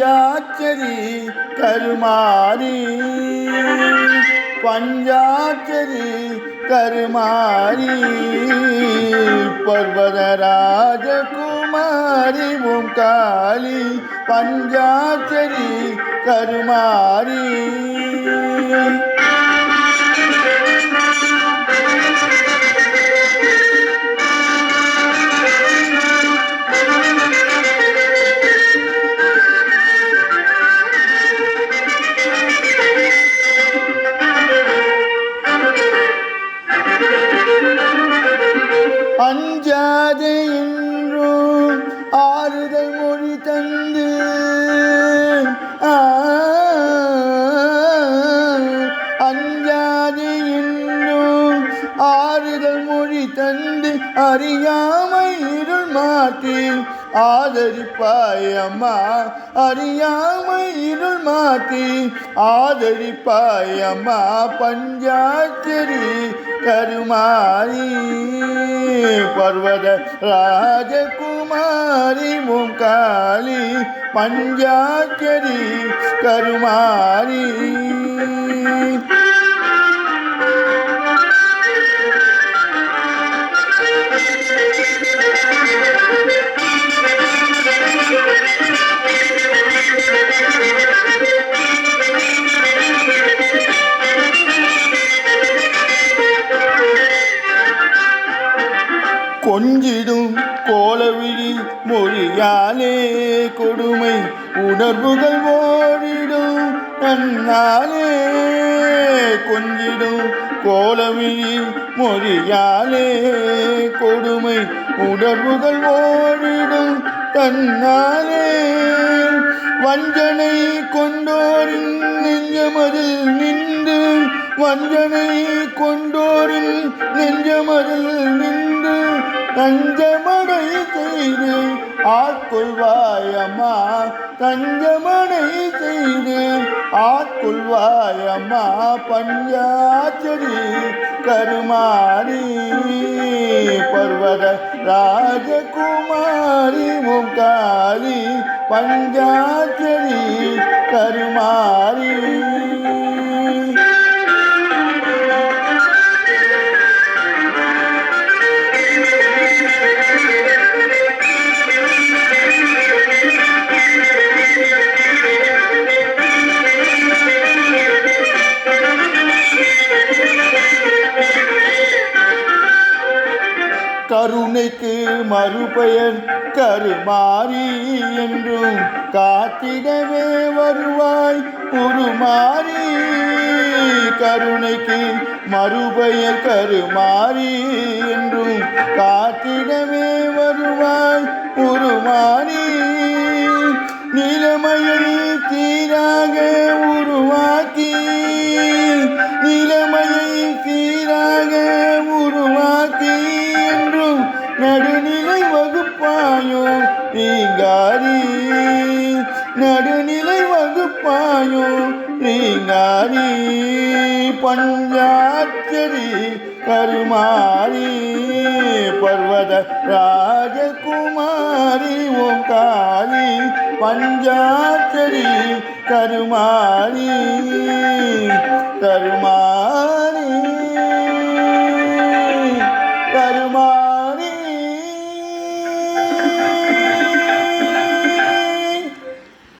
பஞ்சாச்சரி கருமாரி. பஞ்சாச்சரி கருமாரி. பர்வதராஜகுமாரி ஓம் காளி பஞ்சாச்சரி கருமாரி. அஞ்சாதே என்றும் ஆறுதல் மொழி தந்து. ஆ, அஞ்சாதே என்றும் ஆறுதல் மொழி தந்து. அறியாமை இருள் மாற்றி ஆதரிப்பாய் அம்மா அறியாமை இருள் மாற்றி ஆதரிப்பாய் அம்மா பஞ்சாச்சரி கருமாரி பர்வத ராஜகுமாரி முங்காளி பஞ்சாச்சரி கருமாரி கொஞ்சிடும் கோலவிழி மொழியாலே கொடுமை. உணர்வுகள் ஓடிடும் நன்னாலே கொஞ்சிடும் கோலவிழி மொழியாலே கொடுமை. உணர்வுகள் ஓடிடும் தன்னாலே வஞ்சனை கொண்டோரின் நெஞ்சமதில் நின்று வஞ்சனை கொண்டோரில் நெஞ்சமதில் நின்று தஞ்சமடை செய்து ஆட்கொள்வாய் தஞ்சமடை செய்து ஆட்கொள்வாய் பஞ்சாச்சரி கருமாரி பர்வத ராஜகுமாரி ஓம் பஞ்சாச்சரி கருமாரி. கருணைக்கு மறுபெயர் கருமாறி என்றும் காத்திடவே வருவாய் உருமாறி. கருணைக்கு மறுபெயர் கருமாறி என்றும் காத்திடவே வருவாய் உருமாறி. நிலைமையை நீங்காரி நடுநிலை வகுப்பாயோ நீங்காரி பஞ்சாச்சரி கருமாரி பர்வத ராஜகுமாரி ஓம் காளி பஞ்சாச்சரி கருமாரி கருமாரி